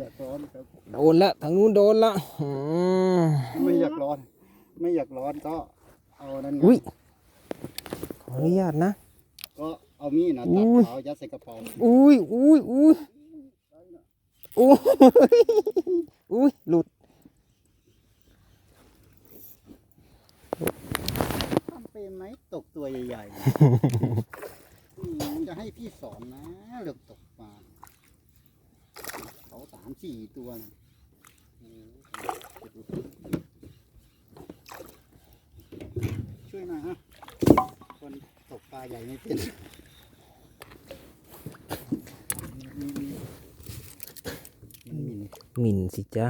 อยากร้อนครับ โดนละทางนู้นโดนละอืมไม่อยากร้อน ไม่อยากร้อนก็เอานั่นไงอุ้ยขออนุญาตนะ ก็เอามีดนะอุ้ตัดยเขายัดใส่กระเป๋าอุ้ยอุ้ยอุ้ยอุ้ยอุ้ยหลุดทำเป็นไหมตกตัวใหญ่ๆอืมจะให้พี่สอนนะเรื่องตกปลา เขาสามสี่ตัวนะโอ้โหช่วยหน่อยฮะ คนตกปลาใหญ่ไม่เป็นมีมีมีหมิ่นสิจ๊ะ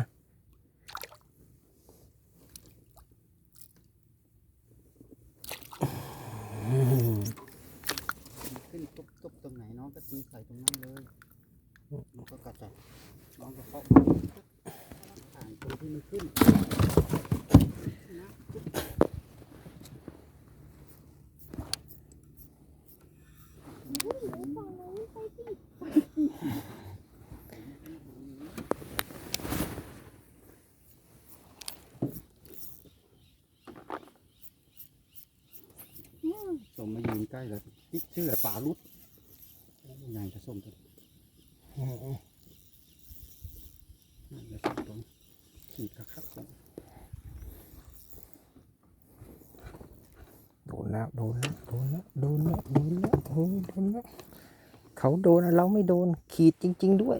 ขึ้นตุ๊บตุ๊บตรงไหนน้องก็ตีใส่ตรงนั้นเลย มันก็กระจายน้องก็เคาะอ่านตรงที่มันขึ้นนะส้มมายืนใกล้เลยนี่ชื่อป่ารุดใหญ่จะส้มตัวนั่นแหละส้มตัวขีดกระคักส้ม โดนแล้วโดนแล้วโดนแล้วโดนแล้วโดนแล้วโอ้ยโดนแล้ว เขาโดนอะเราไม่โดนขีดจริง ๆ ด้วย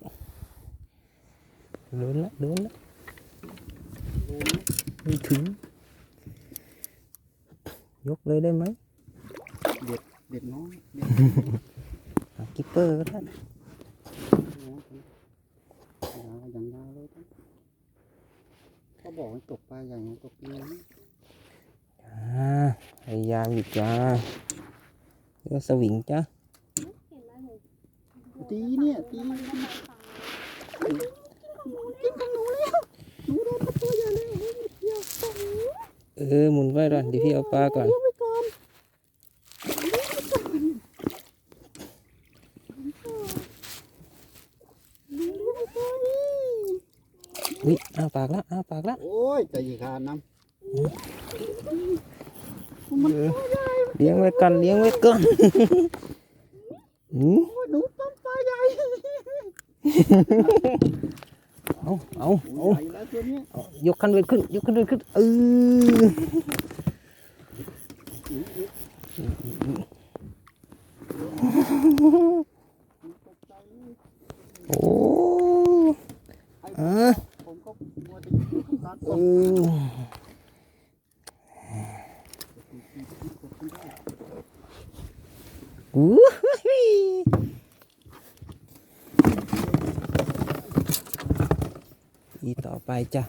โดนแล้วโดนแล้วดูนะไม่ถึง ยกเลยได้ไหมเด็ดเด็ดน้อยเด็ดหากิปเปอร์ก็ได้น้อยยาวอย่างยาวเลยนะเขาบอกให้ตกปลาใหญ่ไงตกนี้อ่าพยายามอยู่จ้าเรือสวิงจ้า ตีเนี่ยตีเออหมุนไว้ก่อนเดี๋ยวพี่เอาปลาก่อนวิอ้าปากละอ้าปากละ โอ้ยใจขาดน้เออเลี้ยงไว้กันเลี้ยงไว้ก่อนหืมำโอ้ยหนูต้มปลาใหญ่ เอาเอาเอายใหญ่แล้วตัวเนี้ยเอายกคันเวทขึ้น ยกคันเวทขึ้นเออโอ้อะผมก็มัวแต่อยู่กับการเอตกออู้หู ยอีต่อไปจ้ะ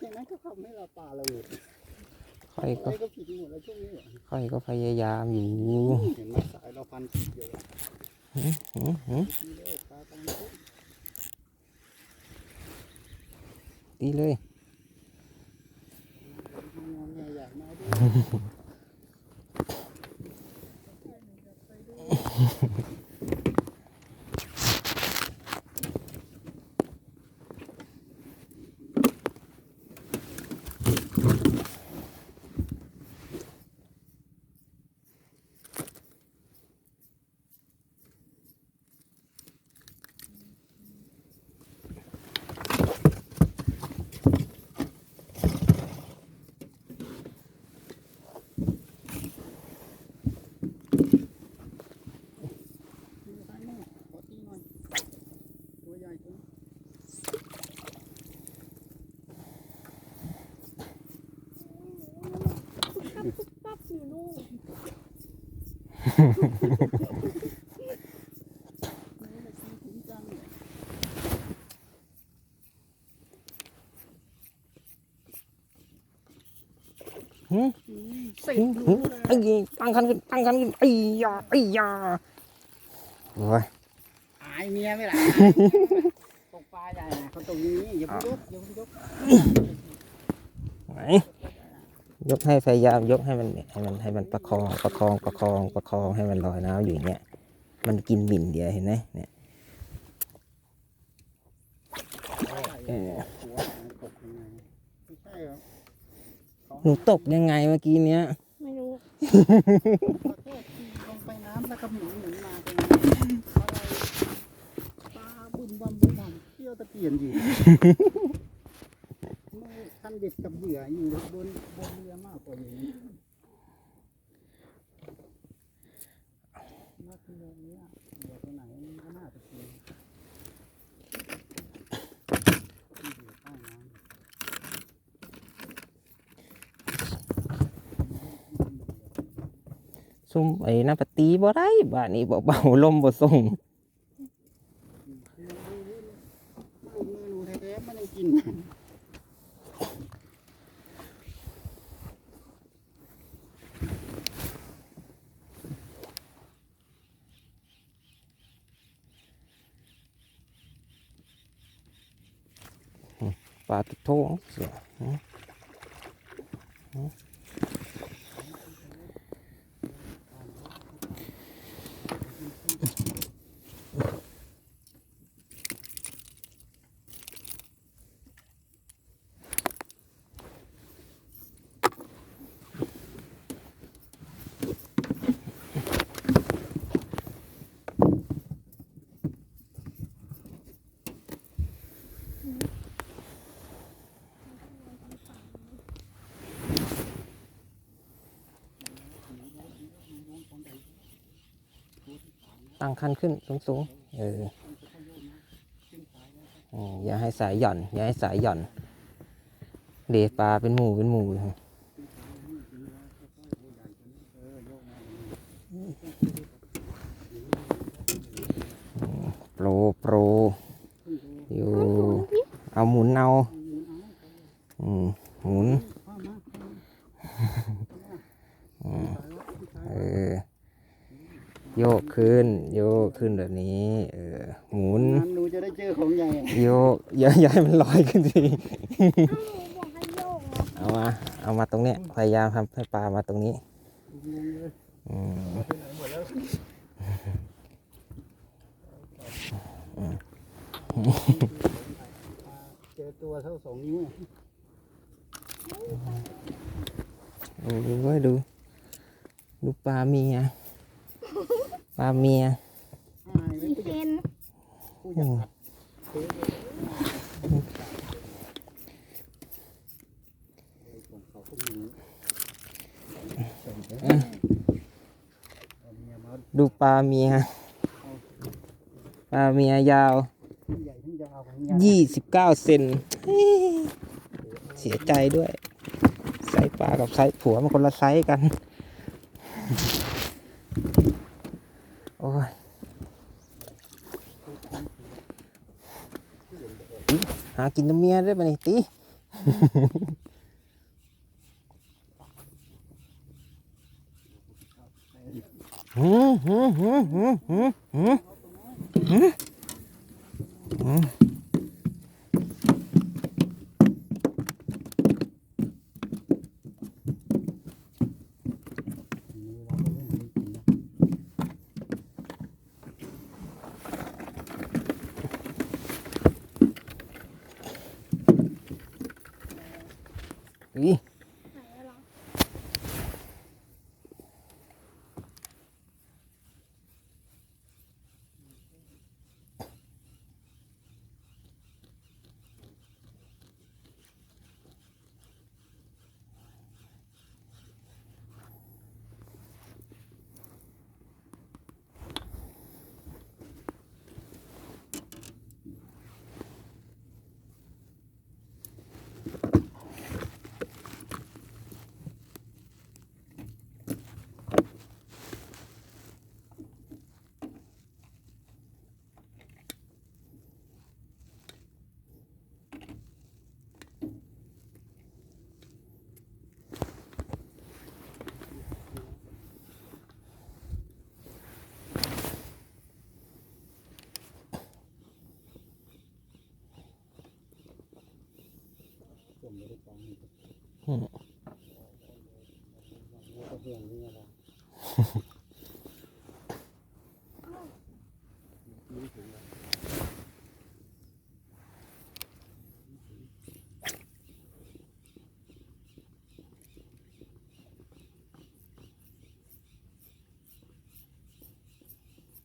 อย่างนั้นก็ทำให้เราปลาเราอยู่ค่อยก็ก็ผิดหมดแล้วช่วงนี้อค่อยก็พยายามอยู่เห็นไหมสายเราพันผิดเยอะหืมหืมทีเดียวปลาต้องขึ้นดีเลย งอนเนี่ยอยากมาด้วย ซ้ายมือขอตีหน่อยตัวใหญ่ตัวนี้ ปั๊บอยู่นู่น ถึงจังเนี่ย หืม เสร็จ หืมหืม ไอ้ยตั้งคันขึ้นตั้งคันขึ้นไอ้ยาไอ้ยาโอ้ยอายเมียไหม่ล่ะตกปลาใหญ่นะเขาตรงนี้อย่าเพิ่งยกอย่าเพิ่งยกไหน ยกให้พยายามยกให้มันให้มันให้มันประคองประคองประคองประคองให้มันลอยน้ำอยู่เงี้ย มันกินบิ่นเดียวเห็นไหมเนี่ยหนูตกยังไงเมื่อกี้เนี้ย ไม่รู้ลงไปน้ำแล้วก็หมุนหมุนมาตรงนี้ปลาบุญบัมบุญบัมเที่ยวตะเกียนอยู่ ไม่ทันเด็ดกับเหยื่ออยู่บนบนเรือมากกว่าอย่างนี้น่ากินเลยเนี่ยเหยื่อตัวไหนมันก็น่าจะกินที่อยู่ใต้น้ำซุ่มไอ้น้ำปะตีบ่ได้บ้านนี้เบาๆลมบ่ส่ง ลูกมือหนูแท้ๆไม่ได้กิน ปลาติดโถงเสือ ตั้งคันขึ้นสูงๆเอออย่าให้สายหย่อน อย่าให้สายหย่อน เดปลาเป็นหมู่เป็นหมู่อยู่โปรโปรอยู่เอาหมุนเอาอืมหมุน พ่อมา อืมเออ โยกขึ้น โยกขึ้นแบบนี้ เออ หมุน น้ำหนูจะได้เจอของใหญ่ โยก อย่าอย่าให้มันลอยขึ้นสิอ้าวบอกให้โยกเหรอเอามา เอามาตรงเนี้ย พยายามทำให้ปลามาตรงนี้อืมเจอตัวเท่าสองนิ้วดูไว้ดู ดูปลาเมีย ปลาเมียหายไปมีเคนผู้จะตั ดูปลาเมีย ปลาเมียยาว ยี่สิบเก้าเซน เสียใจด้วย ไซส์ปลากับไซส์ผัวมันคนละไซส์กัน โอ้ยอิ๊ะ หากินน้ำเมียได้ปะนี่ตีหืมหืมหืมหืมหืมหืมหืม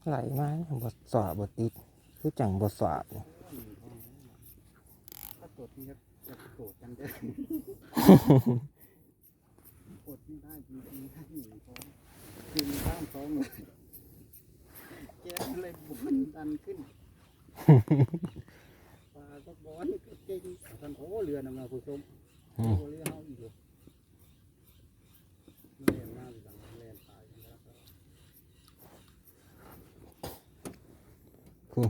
ไหลมาบทสอบบทติดคือจังบทสอบถ้าตรวจนี่ครับจะตรวกันได้ ไม่ได้จริงๆถ้าหนีท้องกินข้ามท้องเลยแกเลยบุนดันขึ้นปลาก็บอนก็เก่งท่านโอ้เรือนำมาผู้ชมอืโอ้มเรือเฮาอีกอยู่เล่นน้ำหลังเล่นตายกันแล้ว คือ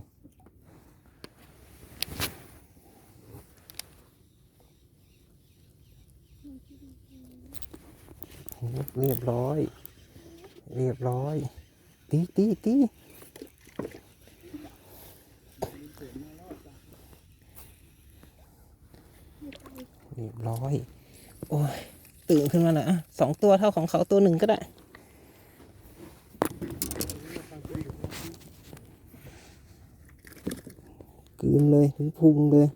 เรียบร้อย เรียบร้อย ตีตีตีเรียบร้อย โอ้ย ตื่นขึ้นมาหน่อยอะสองตัวเท่าของเขาตัวหนึ่งก็ได้กืนเลยถึงพุงเลย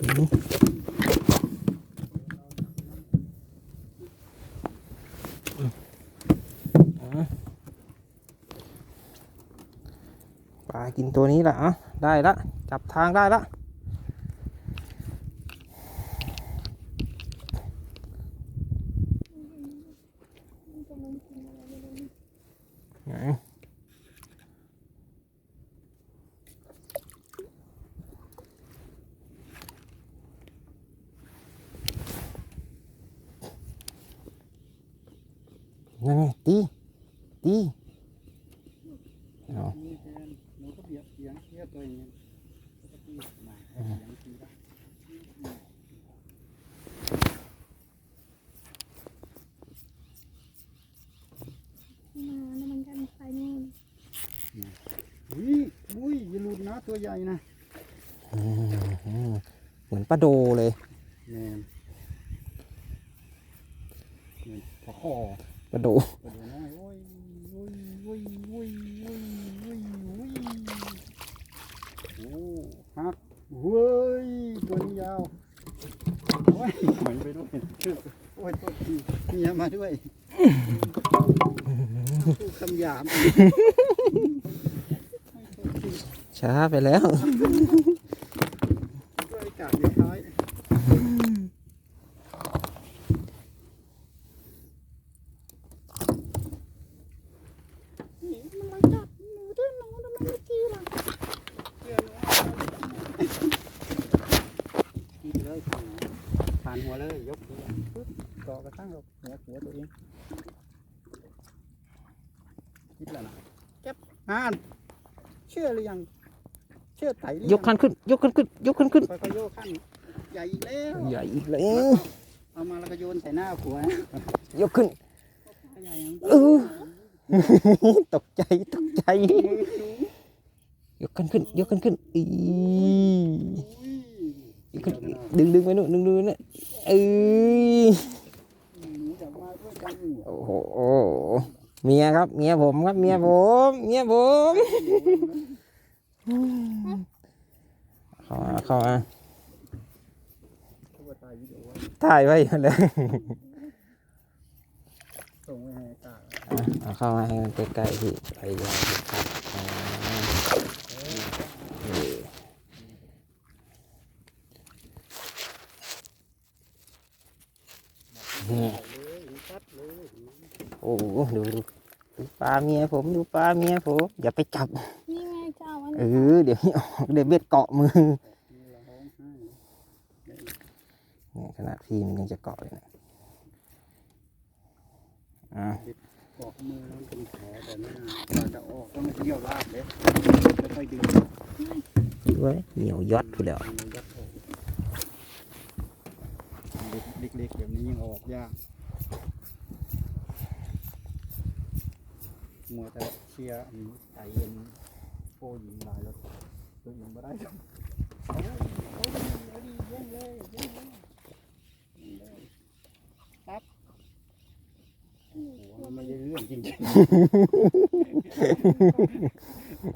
อืมอะปลากิ นตัวนี้ละอะได้ละ จับทางได้ละไหนนั่นไงตีตีเอา นี่แทนหนูก็เบียดเสียงเทียบตัวเองปกติมาเสียงทีละ มาแล้วมันกันไปนู่น อุ้ยอุ้ยอย่าหลุดนะ ตัวใหญ่นะอืมเหมือนปลาโดเลยแมนเหมือนพอคอปลาโดกระโดดน้อยโอ้ยโอ้ยโอ้ยโอ้ยโอ้ยโอ้ยโอ้ยโอ้ฮักเว้ยตัวนี้ยาวโอ้ยเหมือนไปด้วยโอ้ยตัวทีเมียมาด้วยพูดคำหยาบ ช้าไปแล้ว ด้วยกาดในท้าย นี่มันมาจับหนูด้วยหนูทำไมไม่จี้ล่ะ เพื่อนกินเลยผ่านหัวเลยยกหัวปึ๊บเกาะกระทั่งกับหัวหัวตัวเองคิดแล้วนะแก๊บอ่านเชื่อหรือยัง เชื่อไถหรือ ยกคันขึ้น ยกคันขึ้น ยกคันขึ้น ค่อยๆโยกขั้นใหญ่อีกแล้วใหญ่อีกแล้ว เอามาแล้วก็โยนใส่หน้าผัวยกขึ้น ใหญ่ยังเออ ตกใจตกใจ ยกคันขึ้น ยกคันขึ้นอียกคันดึงดึงไปนู่นดึงดึงไปนู่นเอ้ยหนูจะมาด้วยกันโอ้โหเมียครับเมียผมครับเมียผมเมียผม เข้ามาเข้ามาเขาก็ถ่ายวิดีโอไว้ถ่ายไว้เลยส่งไว้ให้กาเอาเข้ามาให้มันใกล้ๆพี่พยายามจะครับอ่าเออเลยชัดเลยโอ้โหดูดูดูปลาเมียผมดูปลาเมียผมอย่าไปจับนี่ไงจะ เอาอันเอนี้อเดี๋ยวนี้ออกเดี๋ยวเบ็ดเกาะมือนี่เราร้องไห้เนี่ยขนาดพี่มันยังจะเกาะเลยนะอะบอกมือมันเป็นแผลแต่ไม่น่าเราจะออกต้องเที่ยวลากเลยไม่ค่อยดึงด้วยเหนียวยอดผู้แล้วมันยัดออกเล็กๆแบบนี้ยังออกยากมัวแต่เชียร์อันนี้ใจเย็นโฟยิงลายแล้วตัวยิงไม่ได้เอาเอาดิเอาดิเย่งเลยเย่งเลยเย่งเลยปั๊บโอ้โหมันไม่ได้เรื่องจริงๆ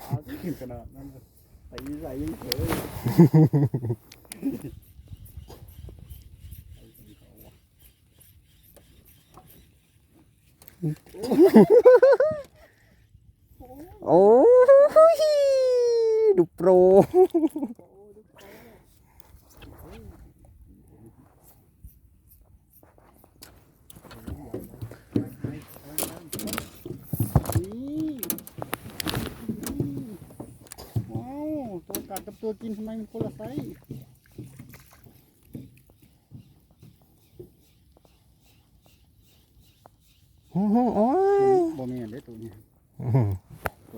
เอาขึ้นขนาดนั้นเลยตีใส่ยังเฉยไอ้ของเขาว่ะ โอ้ยดูโปรนี่ว้าวตัวกัดกับตัวกินทำไมมันคนละไซส์โอ้โหโอ้ยบ่แม่นเด้ตัวนี้ อื้อหือ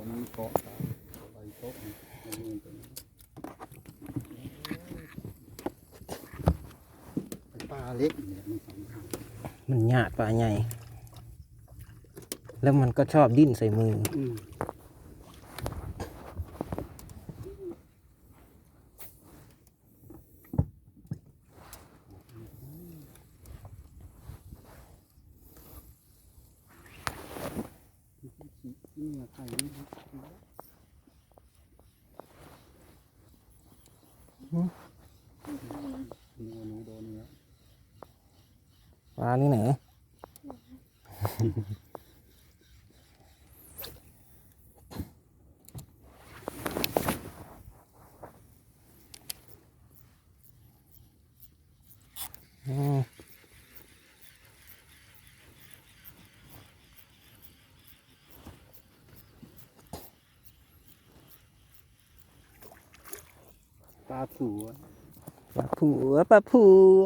ตัวนี้เกาะไอ้โต๊ะนี่บ่แม่นตัวนี้เป็นปลาเล็กเนี่ยมันสำคัญมันหยาดปลาใหญ่ แล้วมันก็ชอบดิ้นใส่มือ อืมนี่ไข่นี่ครับหนูหนูโดนแล้ว ปลานี่ไหนอืม ปลาผัวปลาผัวปลาผัว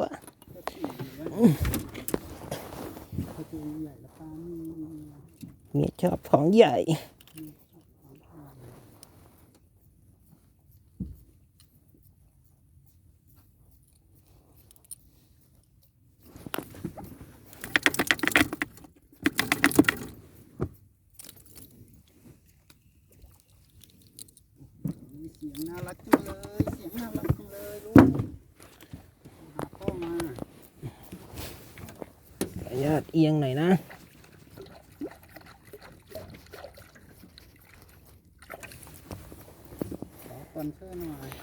ปลาผัวปลาตัวใหญ่ละปลานี่เมียชอบของใหญ่ เสียงน่ารักจังเลย เสียงน่ารักจังเลยลูกหาพ่อมา ขออนุญาตเอียงหน่อยนะ ขอคอนเสิร์ตห น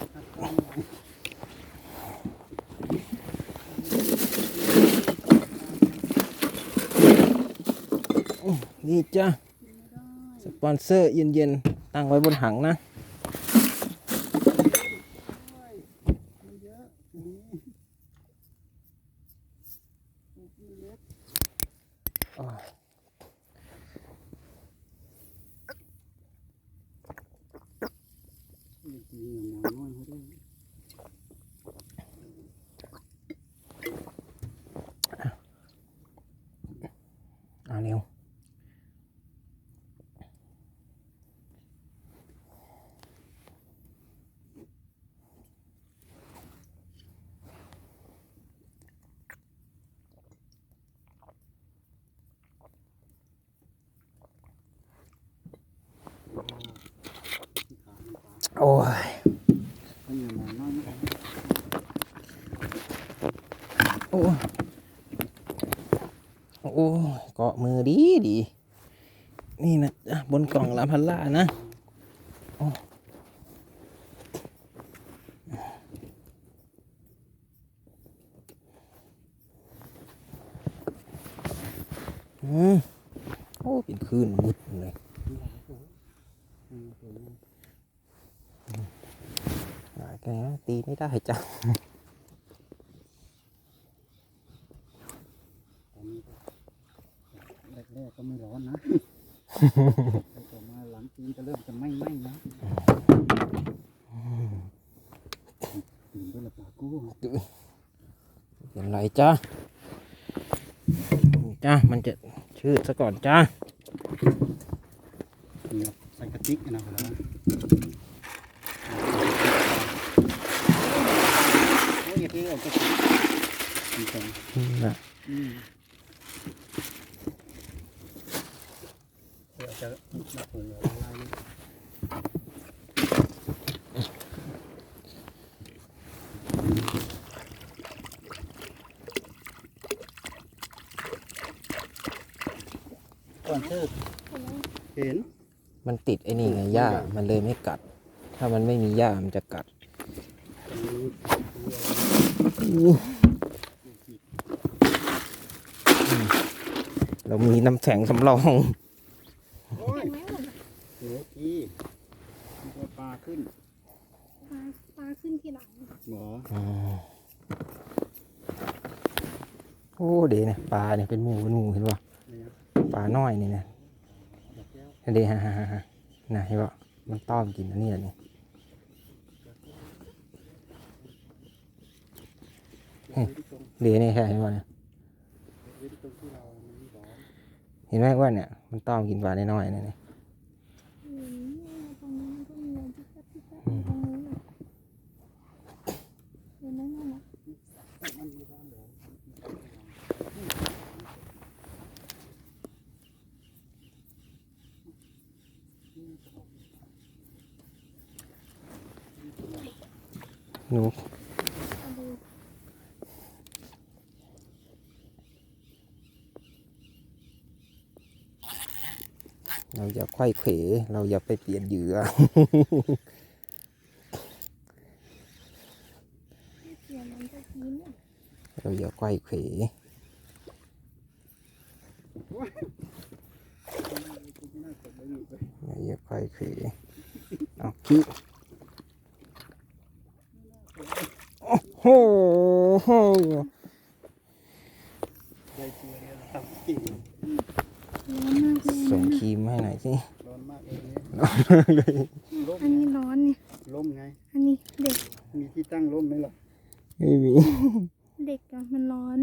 ี่จ้าสปอนเซอร์เย็นๆ ตั้งไว้บนหังนะ มันเยอะอันนี้ลูกเล็ก อ๋อ จริงๆอย่างน้อยเขาด้วย เอาเร็ว ที่ขามันปลา โอ้ยโอ้โอ้เกาะมือดีดี นี่นะจ้ะบนกล่องลาพันล่านะโอ้อืมโอ้เป็นคลื่นมุดเลย อืมตัวนี้ หาแกตีไม่ได้จ้ะ ตอนนี้ก็แรกๆก็ไม่ร้อนนะ แต่ต่อ มาหลังจีนจะเริ่มจะไหม้ไหม้นะตื่นด้วยละปลากู้เป็นไรจ้าจ้ามันจะชื่อซะก่อนจ้านี่ครับใส่กระติกนะครับแล้วโอ้ยอย่าไปเอากระติกนี่ครับนะ อืมเดี๋ยว จะมาปรุงอะไรก่อนเชิดเห็นมันติดไอ้นี่ไงหญ้ามันเลยไม่กัด ถ้ามันไม่มีหญ้ามันจะกัดเรามีน้ำแข็งสำรอง โอ้ย เห็นไหมหมดอะ เหนือกี้มีตัวปลาขึ้น ปลาปลาขึ้นทีหลัง หมอ อืมโอ้ เดี๋ยวนะปลาเนี่ยเป็นหมูเป็นหมูเห็นป่ะปลาน้อยนี่นะเดี๋ยวฮะฮะฮะน่ะเห็นป่ะมันต้อมกินอันนี้แหละนี่เดี๋ยวที่ตรงเนี่แค่เห็นป่ะเนี่ยเดี๋ยวที่ตรงที่เรามันไม่ร้อนเห็นไหมว่าเนี่ยมันต้อมกินปลาน้อยเนี่นี่ อืมตรงนี้มันก็มีที่แคบที่แคบอยู่ตรงนู้นน่ะเห็นไหมนั่นน่ะ มันไม่ร้อนเดี๋ยว หนูเอาดูเราอย่าไขว้เขวเราอย่าไปเปลี่ยนเหยื่อเปลี่ยนมันจะกินอะเราอย่าไขว้เขว น่าจะไม่มีเลย เราอย่าไขว้เขวเอาขี้โอ้โห ได้ตัวเนี่ยทำจริง ร้อนมากเลย ส่ง นะ ครีมให้หน่อยสิ ร้อนมากเลยเนี่ยร่ม อันนี้ร้อนเนี่ยร่มไง อันนี้เด็กมีที่ตั้งร่มไหมล่ะไม่มีเด็กอะมันร้อน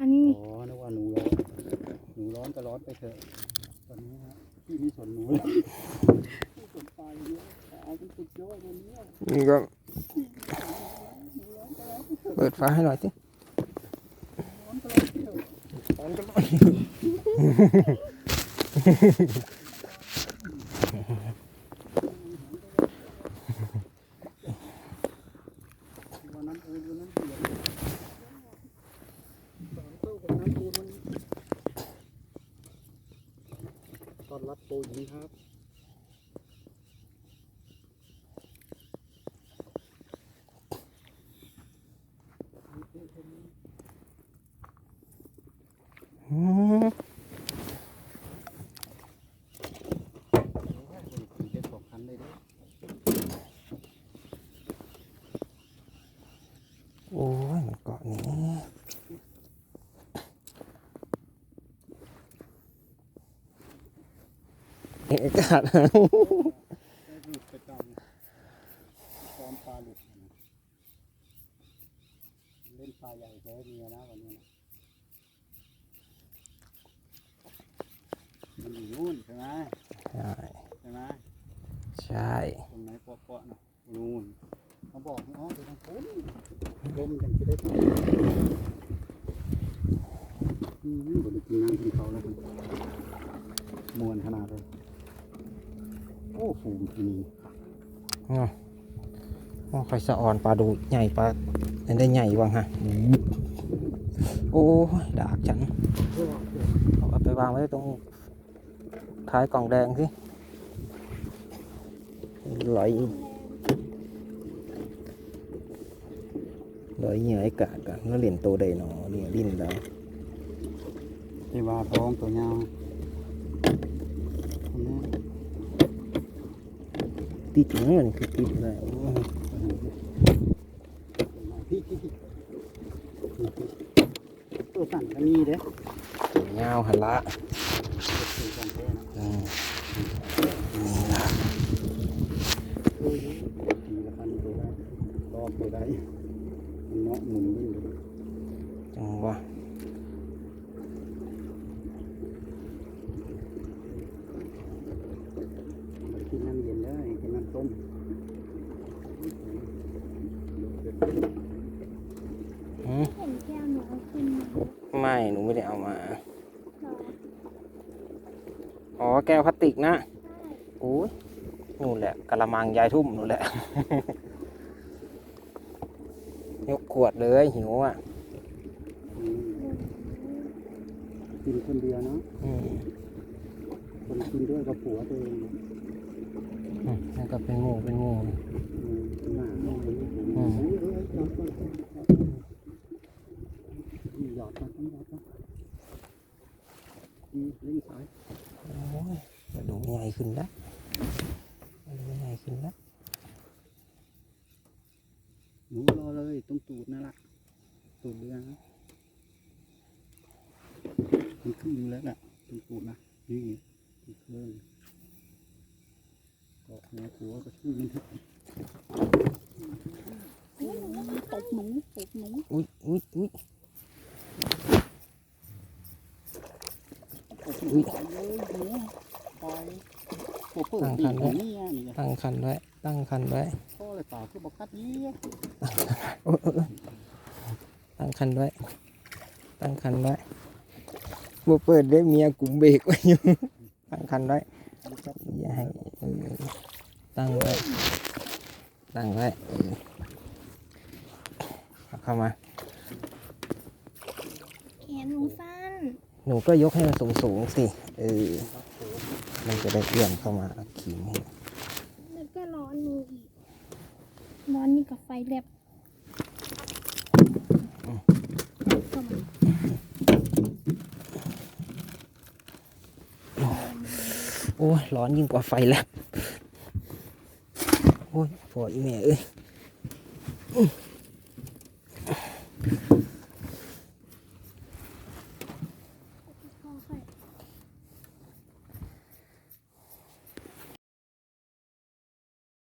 อันนี้นี่อ๋อนึกว่าหนูร้อนหนูร้อนก็ร้อนไปเถอะตอนนี้ฮะพี่ไม่สนหนูเลยพี่สนปลาอย่างเดียวปลาเป็นสุดยอดวันนี้นี่ก็เปิดฟ้าให้หน่อยสิร้อนก็ร้อนเที่ยววันนั้นปูนวันนั้นเดือดสอนตู้กับน้ำปูนมันต้อนรับปูหญิงครับ อืม โอ้ยขี่ได้สองคันเลยเด้อ โอ้ยมันเกาะนี่เอ กาศได้หลุดประจำตอนปลาหลุดนะเล่นปลาใหญ่แท้เมียนะวันนี้นะมันอยู่นู่นใช่ไหม ใช่ ใช่ไหม ใช่ ตรงไหนเปาะๆนะนู่นเขาบอกให้อ๋อเดี๋ยวทางโน้นลมยังจะได้ทำอืมบไดกินน้ำกินเขาแล้วครับมวนขนาดเลย โอ้ฟูมที่นี่เนาะโอ้คอยสะออนปลาดูใหญ่ปลาอันได้ใหญ่บ้างฮะโอ้ยดากฉันเอาไปวางไว้ตรงท้ายกล่องแดงสิไหลไหลเหนื่อยกาดกันแล้วเหรียญโตได้หนอเนี่ยลิ้นเราที่ว่าท้องตัวยาวอันนี้ ติดเงี้ยนี่คือติดเลยพี่พี่พี่ตัวสั่นก็มีเด้ยาหันละตัวสั่นแท้นะอืมนะทีละพันตัวได้รอบตัวได้เนาะหมุนวิ่จังวะ กินน้ำเย็นได้กินน้ำต้ม หืม เห็นแก้วหนูเอาขึ้นมา ไม่หนูไม่ได้เอามา เหรอ อ๋อ แก้วพลาสติกนะโอ้ยนู่นแหละกะละมังยายทุ่มนู่นแหละ ยกขวดเลยหิวอะอืมกินคนเดียวเนาะอืมคนกินด้วยกับผัวตัวเองอืมนั่นก็เป็นหมูเป็นหมูอืมหน้าห้องนี้ผมอืมโอ้ยเอ้ยจอดก่อนจอดก่อนหยอดมาต้องหยอดมาเล่งซ้าย โอ้ยกระดูกใหญ่ขึ้นแล้วกระดูกใหญ่ขึ้นแล้ว หนูรอเลยตรงตูดนั่นแหละตูดเรือนะมันขึ้นอยู่แล้วแหละตรงตูดนะนี่มันขึ้นเกาะหัวหัวก็ช่วยมันเถอะ โอ้ยหนูว่ามันตบหนูตบหนู อุ้ยอุ้ยอุ้ย โอ้โหตายเลยหนูตายโอ้เปิดปีกของนี่อะนี่ไง ตั้งคันไว้ ตั้งคันไว้พ่อเลยเปล่าคือบอกคัดเยี่ยโอ้ยโอ้ยโอ้ยตั้งคันไว้ตั้งคันไว้บ่เปิดได้เมียกุมเบรกไว้อยู่ตั้งคันไว้อย่าให้เออตั้งไว้ตั้งไว้เออเอาเข้ามาแขนหนูสั้นหนูก็ยกให้มันสูงสูงๆสิเออมันจะได้เอื้อมเข้ามาเอาขีมให้แล้วก็ร้อนมืออีก ร้อนนี่กับไฟแลบโอ้ยร้อนยิ่งกว่าไฟแล้วโอ้ยพออีแม่เอ้ยอื้อ